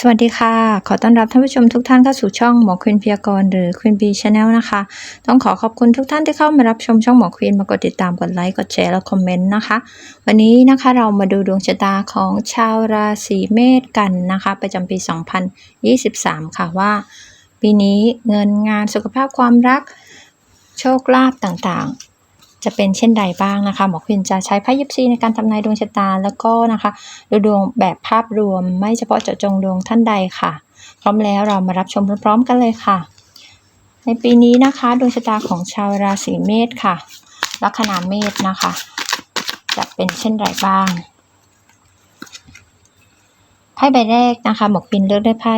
สวัสดีค่ะ ขอต้อนรับท่านผู้ชมทุกท่านเข้าสู่ช่องหมอควินพยากรณ์หรือควินบีชาแนลนะคะ ต้องขอขอบคุณทุกท่านที่เข้ามารับชมช่องหมอควินมากดติดตามกดไลค์กดแชร์และคอมเมนต์นะคะ วันนี้นะคะเรามาดูดวงชะตาของชาวราศีเมษกันนะคะ ประจำปี 2023 ค่ะว่า ปีนี้เงินงานสุขภาพความรัก โชคลาภต่างๆ จะเป็นเช่นใดบ้างนะคะหมอควินจะใช้ไพ่ยิปซีในการทำนายดวงชะตา แล้วก็นะคะดูดวงแบบภาพรวม ไม่เฉพาะเจาะจงดวงท่านใดค่ะ พร้อมแล้วเรามารับชมพร้อมๆกันเลยค่ะ ในปีนี้นะคะดวงชะตาของชาวราศีเมษค่ะลัคนาเมษนะคะ จะเป็นเช่นไรบ้างไพ่ใบแรกนะคะหมอควินเลือกได้ไพ่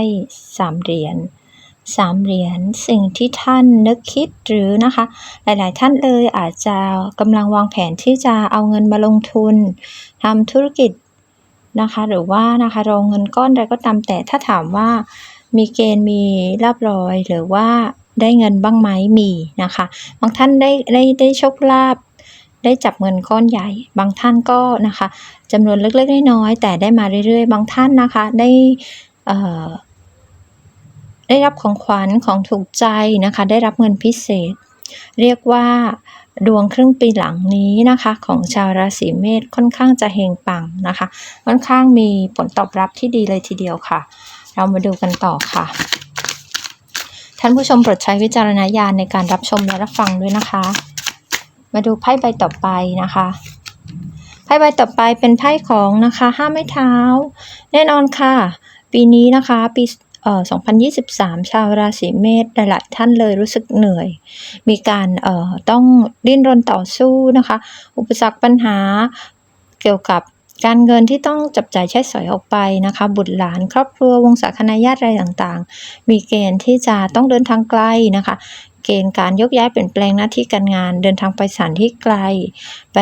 สามเหรียญ สามเหรียญสิ่งที่ท่านนึกคิดหรือนะคะ หลาย ๆ ท่านเลยอาจจะกำลังวางแผนที่จะเอาเงินมาลงทุนทำธุรกิจนะคะหรือว่านะคะรองเงินก้อนใดก็ตามแต่ถ้าถามว่ามีเกณฑ์มีลาบลอยหรือว่าได้เงินบ้างไหมมีนะคะบางท่านได้ได้ได้โชคลาภได้จับเงินก้อนใหญ่ บางท่านก็นะคะจำนวนเล็กๆน้อยๆแต่ได้มาเรื่อยๆ บางท่านนะคะได้เอ่อ ได้รับของขวัญของถูกใจนะคะ ได้รับเงินพิเศษ เรียกว่าดวงครึ่งปีหลังนี้นะคะของชาวราศีเมษค่อนข้างจะเฮงปังนะคะ ค่อนข้างมีผลตอบรับที่ดีเลยทีเดียวค่ะ เรามาดูกันต่อค่ะ ท่านผู้ชมโปรดใช้วิจารณญาณในการรับชมและรับฟังด้วยนะคะ มาดูไพ่ใบต่อไปนะคะไพ่ใบต่อไปเป็นไพ่ของนะคะห้าไม้เท้า แน่นอนค่ะ ปีนี้นะคะปี 2023 ชาวราศีเมษหลาย ๆ ท่านเลยรู้สึกเหนื่อย มีการเอ่อต้องดิ้นรนต่อสู้นะคะ อุปสรรคปัญหาเกี่ยวกับการเงินที่ต้องจับจ่ายใช้สอยออกไปนะคะ บุตรหลานครอบครัววงศาคณาญาติอะไรต่างๆ มีเกณฑ์ที่จะต้องเดินทางไกลนะคะ เกณฑ์การยกย้ายเปลี่ยนแปลงหน้าที่การงาน เดินทางไปสถานที่ไกล ไป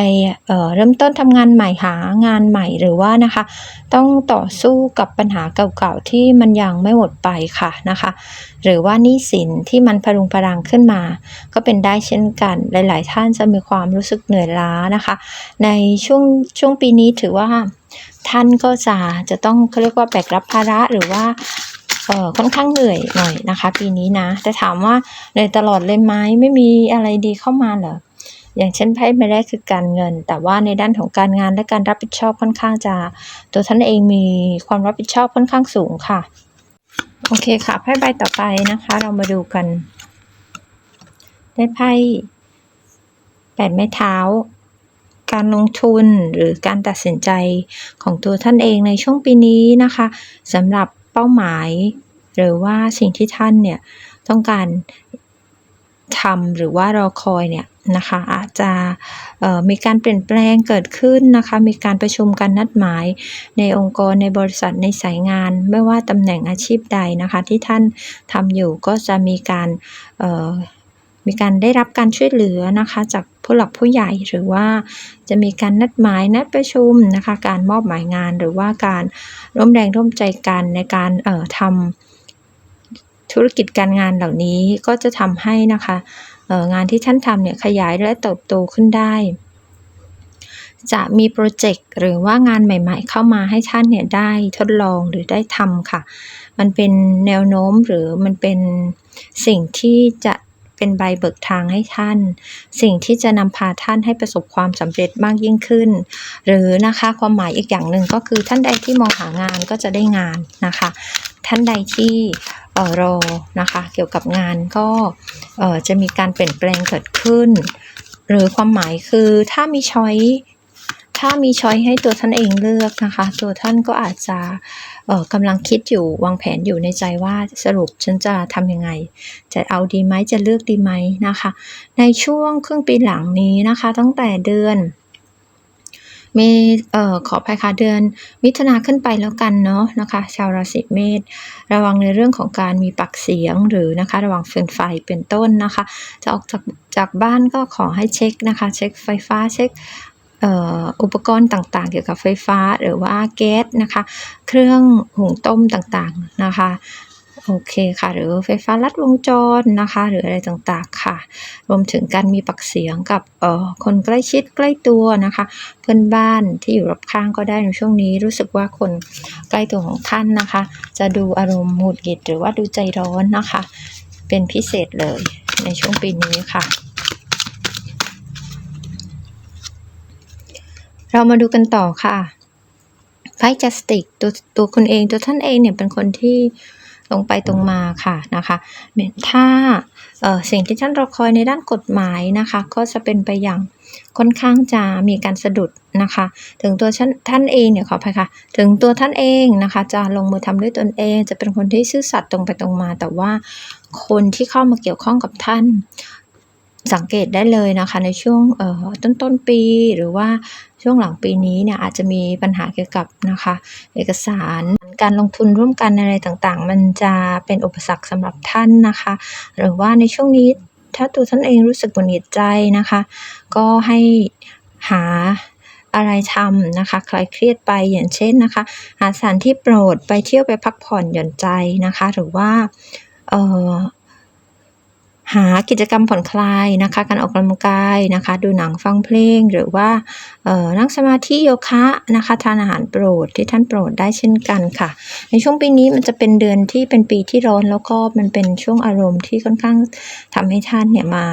เเริ่มต้นทำงานใหม่หางานใหม่หรือว่านะคะ ต้องต่อสู้กับปัญหาเก่าๆที่มันยังไม่หมดไปค่ะนะคะ หรือว่านี้สินที่มันพรุงพรังขึ้นมา ก็เป็นได้เช่นกันหลาย ๆ ท่านจะมีความรู้สึกเหนื่อยล้านะคะ ในช่วงช่วงปีนี้ถือว่าท่านก็จะจะต้องเขาเรียกว่าแบกรับภาระหรือว่า เอ่อค่อนข้างเหนื่อยหน่อยนะคะ ปีนี้นะแต่ถามว่าเหนื่อยตลอดเลยไหมไม่มีอะไรดีเข้ามาเหรออย่างเช่นไพ่ใบแรกคือการเงิน แต่ว่าในด้านของการงานและการรับผิดชอบค่อนข้างจะ ตัวท่านเองมีความรับผิดชอบค่อนข้างสูงค่ะ โอเคค่ะไพ่ใบต่อไปนะคะ เรามาดูกัน ได้ไพ่แปดไม้เท้า การลงทุนหรือการตัดสินใจของตัวท่านเองในช่วงปีนี้นะคะสำหรับ เป้าหมาย หรือว่าสิ่งที่ท่านเนี่ยต้องการทำหรือว่ารอคอยเนี่ยนะคะอาจจะมีการเปลี่ยนแปลงเกิดขึ้นนะคะมีการประชุมการนัดหมาย ในองค์กรในบริษัทในสายงาน ไม่ว่าตำแหน่งอาชีพใดนะคะที่ท่านทำอยู่ก็จะมีการ มีการได้รับการช่วยเหลือนะคะจากผู้หลักผู้ใหญ่หรือว่าจะมีการนัดหมายนัดประชุมนะคะ การมอบหมายงานหรือว่าการร่วมแรงร่วมใจกันในการเอ่อทำธุรกิจการงานเหล่านี้ก็จะทำให้นะคะงานที่ท่านทำเนี่ยขยายและเติบโตขึ้นได้ จะมีโปรเจกต์หรือว่างานใหม่ๆ เข้ามาให้ท่านเนี่ยได้ทดลองหรือได้ทำค่ะ มันเป็นแนวโน้มหรือมันเป็นสิ่งที่จะ เป็นใบเบิกทางให้ท่าน สิ่งที่จะนำพาท่านให้ประสบความสำเร็จมากยิ่งขึ้น หรือนะคะความหมายอีกอย่างหนึ่งก็คือท่านใดที่มองหางานก็จะได้งานนะคะ ท่านใดที่เออรอนะคะ เกี่ยวกับงานก็เออจะมีการเปลี่ยนแปลงเกิดขึ้น หรือความหมายคือถ้ามีช้อยถ้ามีช้อยให้ตัวท่านเองเลือกนะคะ ตัวท่านก็อาจจะ กำลังคิดอยู่วางแผนอยู่ในใจว่าสรุปฉันจะทำยังไง จะเอาดีไหมจะเลือกดีไหมนะคะ ในช่วงครึ่งปีหลังนี้นะคะ ตั้งแต่เดือนมีเอ่อขอภัยค่ะเดือนมิถุนาขึ้นไปแล้วกันเนาะนะคะ ชาวราศีเมษระวังในเรื่องของการมีปากเสียงหรือนะคะ ระวังเฟืนไฟเป็นต้นนะคะ จะออกจากจากบ้านก็ขอให้เช็คนะคะ เช็คไฟฟ้าเช็ค อุปกรณ์ต่างๆ เกี่ยวกับไฟฟ้าหรือว่าแก๊สนะคะ เครื่องหุงต้มต่างๆนะคะโอเคค่ะ หรือไฟฟ้าลัดวงจรนะคะ หรืออะไรต่างๆค่ะ รวมถึงการมีปากเสียงกับเอ่อคนใกล้ชิดใกล้ตัวนะคะ เพื่อนบ้านที่อยู่รอบข้างก็ได้ในช่วงนี้ รู้สึกว่าคนใกล้ตัวของท่านนะคะ จะดูอารมณ์หงุดหงิดหรือว่าดูใจร้อนนะคะ เป็นพิเศษเลยในช่วงปีนี้ค่ะ เรามาดูกันต่อค่ะไพ่จัสติกตัวตัวคุณเองตัวท่านเองเนี่ยเป็นคนที่ตรงไปตรงมาค่ะนะคะถ้าเอ่อสิ่งที่ท่านรอคอยในด้านกฎหมายนะคะ ก็จะเป็นไปอย่างค่อนข้างจะมีการสะดุดนะคะ ถึงตัวท่านเองเนี่ยขออภัยค่ะ ถึงตัวท่านเองนะคะ จะลงมือทำด้วยตนเอง จะเป็นคนที่ซื่อสัตย์ตรงไปตรงมา แต่ว่าคนที่เข้ามาเกี่ยวข้องกับท่านสังเกตได้เลยนะคะในช่วงเอ่อต้นต้นปีหรือว่า ช่วงหลังปีนี้เนี่ยอาจจะมีปัญหาเกี่ยวกับนะคะ เอกสารการลงทุนร่วมกันอะไรต่างๆ มันจะเป็นอุปสรรคสำหรับท่านนะคะ หรือว่าในช่วงนี้ถ้าตัวท่านเองรู้สึกหงุดหงิดใจนะคะ ก็ให้หาอะไรทำนะคะ คลายเครียดไปอย่างเช่นนะคะ หาสถานที่โปรดไปเที่ยวไปพักผ่อนหย่อนใจนะคะ หรือว่าเอ่อ หากิจกรรมผ่อนคลายนะคะ การออกกำลังกายนะคะ ดูหนังฟังเพลงหรือว่านั่งสมาธิโยคะนะคะ ทานอาหารโปรดที่ท่านโปรดได้เช่นกันค่ะ ในช่วงปีนี้มันจะเป็นเดือนที่เป็นปีที่ร้อนแล้วก็มันเป็นช่วงอารมณ์ที่ค่อนข้างทำให้ท่านเนี่ยมา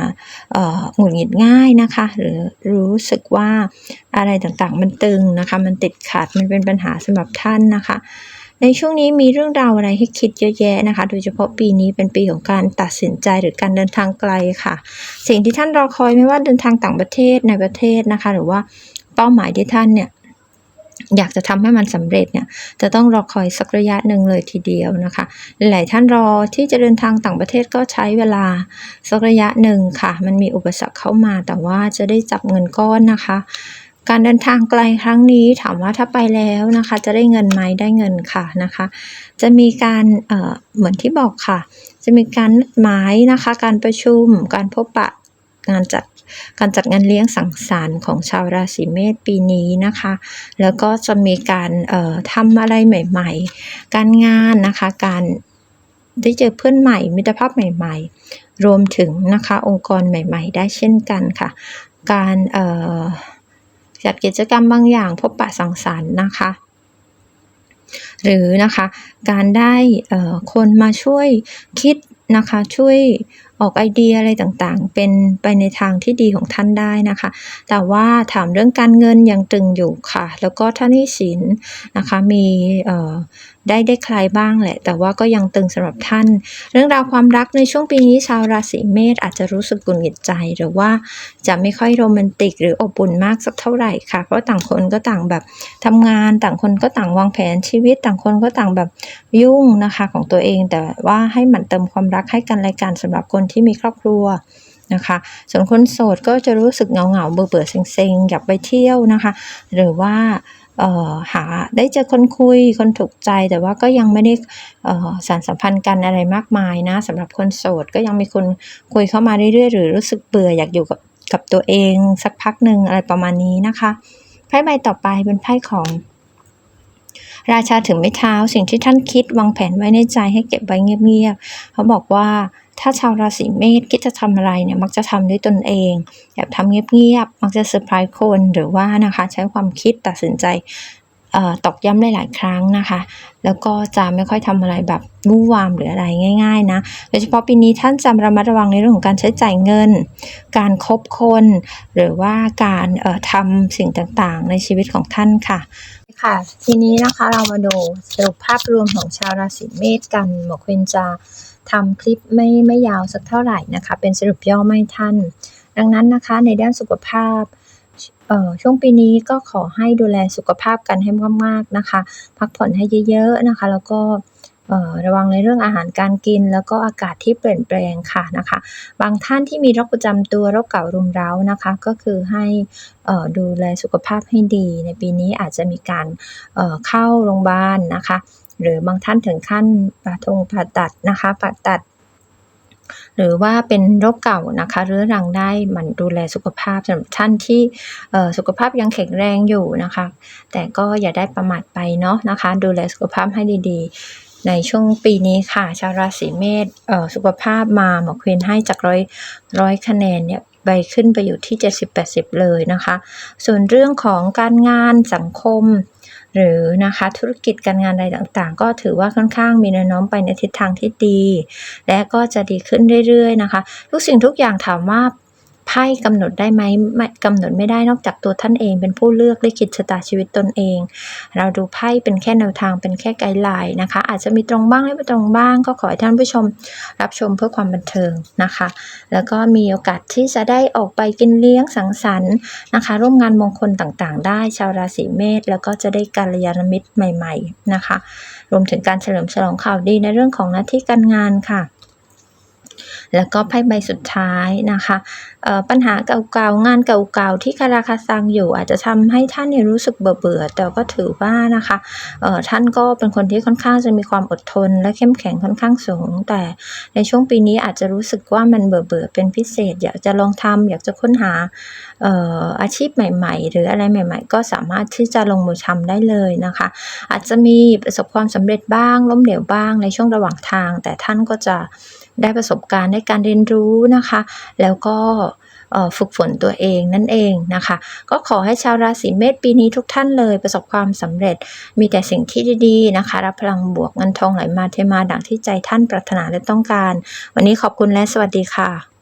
หงุดหงิดง่ายนะคะ หรือรู้สึกว่าอะไรต่างๆ มันตึงนะคะ มันติดขัดมันเป็นปัญหาสำหรับท่านนะคะ ในช่วงนี้มีเรื่องราวอะไรให้คิดเยอะแยะนะคะ โดยเฉพาะปีนี้เป็นปีของการตัดสินใจหรือการเดินทางไกลค่ะ สิ่งที่ท่านรอคอยไม่ว่าเดินทางต่างประเทศในประเทศนะคะ หรือว่าเป้าหมายที่ท่านเนี่ยอยากจะทำให้มันสำเร็จเนี่ยจะต้องรอคอยสักระยะหนึ่งเลยทีเดียวนะคะ หลายท่านรอที่จะเดินทางต่างประเทศก็ใช้เวลาสักระยะหนึ่งค่ะ มันมีอุปสรรคเข้ามาแต่ว่าจะได้จับเงินก้อนนะคะ การเดินทางไกลครั้งนี้ถามว่าถ้าไปแล้วนะคะ จะได้เงินไหมได้เงินค่ะนะคะ จะมีการเเหมือนที่บอกค่ะ จะมีการนัดหมายนะคะ การประชุม การพบปะงานจัดการจัดงานเลี้ยงสังสรรค์ของชาวราศีเมษปีนี้นะคะ แล้วก็จะมีการเอ่อทำอะไรใหม่ๆ การงานนะคะ การได้เจอเพื่อนใหม่มิตรภาพใหม่ๆ รวมถึงนะคะองค์กรใหม่ ๆ ได้เช่นกันค่ะ การเอ่อ จัดกิจกรรมบางอย่างพบปะสังสรรค์นะคะ หรือนะคะการได้คนมาช่วยคิดนะคะช่วยออกไอเดียอะไรต่างๆ เป็นไปในทางที่ดีของท่านได้นะคะ แต่ว่าถามเรื่องการเงินยังตึงอยู่ค่ะ แล้วก็ท่านนี้สินนะคะมีเได้ได้คลายบ้างแหละ แต่ว่าก็ยังตึงสำหรับท่าน เรื่องราวความรักในช่วงปีนี้ชาวราศีเมษอาจจะรู้สึกกุนหงิดใจ หรือว่าจะไม่ค่อยโรแมนติก หรืออบอุ่นมากสักเท่าไหร่ค่ะ เพราะต่างคนก็ต่างแบบทำงานต่างคนก็ต่างวางแผนชีวิต ต่างคนก็ต่างแบบยุ่งนะคะของตัวเอง แต่ว่าให้หมั่นเติมความรักให้กันและกันสำหรับคนที่มีครอบครัว นะคะ ส่วนคนโสดก็จะรู้สึกเหงาเหงาๆเบื่อเบื่อๆเซ็งๆ อยากไปเที่ยวนะคะ หรือว่าหาได้เจอคนคุยคนถูกใจแต่ว่าก็ยังไม่ได้สานสัมพันธ์กันอะไรมากมายนะสำหรับคนโสดก็ยังมีคนคุยเข้ามาเรื่อยๆ หรือรู้สึกเบื่ออยากอยู่กับกับตัวเองสักพักหนึ่งอะไรประมาณนี้นะคะไพ่ใบต่อไปเป็นไพ่ของ ราชาถึงไม่เท้าสิ่งที่ท่านคิดวางแผนไว้ในใจให้เก็บไว้เงียบๆเขาบอกว่า ถ้าชาวราศีเมษคิดจะทำอะไรเนี่ยมักจะทำด้วยตนเองแบบทำเงียบๆมักจะเซอร์ไพรส์คนหรือว่านะคะใช้ความคิดตัดสินใจตอกย้ำหลาย ๆ ครั้งนะคะ แล้วก็จะไม่ค่อยทำอะไรแบบวู่วามหรืออะไรง่าย ๆ นะ โดยเฉพาะปีนี้ท่านจำระมัดระวังในเรื่องของการใช้จ่ายเงิน การคบคน หรือว่าการทำสิ่งต่าง ๆ ในชีวิตของท่านค่ะค่ะ ทีนี้นะคะเรามาดูสรุปภาพรวมของชาวราศีเมษกันหมอควินจะ ทำคลิปไม่ไม่ยาวสักเท่าไหร่นะคะ เป็นสรุปย่อไม่ท่าน ดังนั้นนะคะในด้านสุขภาพเอ่อช่วงปีนี้ก็ขอให้ดูแลสุขภาพกันให้มากๆนะคะ พักผ่อนให้เยอะๆนะคะ แล้วก็ระวังในเรื่องอาหารการกิน แล้วก็อากาศที่เปลี่ยนแปลงค่ะนะคะ บางท่านที่มีโรคประจำตัวโรคเก่ารุมเร้านะคะ ก็คือให้ดูแลสุขภาพให้ดี ในปีนี้อาจจะมีการเอ่อเข้าโรงพยาบาลนะคะ หรือบางท่านถึงขั้นผ่าทงผ่าตัดนะคะผ่าตัด หรือว่าเป็นโรคเก่านะคะเรื้อรังได้มันดูแลสุขภาพสำหรับท่านที่เอ่อสุขภาพยังแข็งแรงอยู่นะคะ แต่ก็อย่าได้ประมาทไปเนาะนะคะ ดูแลสุขภาพให้ดีๆในช่วงปีนี้ค่ะ ชาวราศีเมษเอ่อสุขภาพมาหมอควีนให้จากร้อยร้อยคะแนนเนี่ยไปขึ้นไปอยู่ที่ 70-80 เลยนะคะ ส่วนเรื่องของการงานสังคม หรือนะคะธุรกิจการงานอะไรต่างๆ ก็ถือว่าค่อนข้างมีแนวโน้มไปในทิศทางที่ดี และก็จะดีขึ้นเรื่อยๆนะคะ ทุกสิ่งทุกอย่างถามว่า ไพ่กำหนดได้ไหมไม่กำหนดไม่ได้นอกจากตัวท่านเองเป็นผู้เลือกลิขิตชะตาชีวิตตนเอง เราดูไพ่เป็นแค่แนวทางเป็นแค่ไกด์ไลน์นะคะ อาจจะมีตรงบ้างไม่ตรงบ้าง ก็ขอให้ท่านผู้ชมรับชมเพื่อความบันเทิงนะคะ แล้วก็มีโอกาสที่จะได้ออกไปกินเลี้ยงสังสรรค์นะคะ ร่วมงานมงคลต่างๆ ได้ชาวราศีเมษแล้วก็จะได้กัลยาณมิตรใหม่ ๆนะคะ รวมถึงการเฉลิมฉลองข่าวดีในเรื่องของหน้าที่การงานค่ะ แล้วก็ไพ่ใบสุดท้ายนะคะเอ่อปัญหาเก่าๆงานเก่าๆที่คาราคาซังอยู่ อาจจะทำให้ท่านรู้สึกเบื่อๆแต่ก็ถือว่านะคะเอ่อท่านก็เป็นคนที่ค่อนข้างจะมีความอดทน และเข้มแข็งค่อนข้างสูง แต่ในช่วงปีนี้อาจจะรู้สึกว่ามันเบื่อๆเป็นพิเศษ อยากจะลองทำอยากจะค้นหาเอ่ออาชีพใหม่ ๆ หรืออะไรใหม่ ๆ ก็สามารถที่จะลงมือทำได้เลยนะคะ อาจจะมีประสบความสำเร็จบ้างล้มเหลวบ้างในช่วงระหว่างทาง แต่ท่านก็จะ ได้ประสบการณ์ได้การเรียนรู้นะคะ แล้วก็ฝึกฝนตัวเองนั่นเองนะคะ ก็ขอให้ชาวราศีเมษปีนี้ทุกท่านเลยประสบความสำเร็จมีแต่สิ่งที่ดีๆนะคะ รับพลังบวกเงินทองไหลมาเทมาดังที่ใจท่านปรารถนาและต้องการ วันนี้ขอบคุณและสวัสดีค่ะ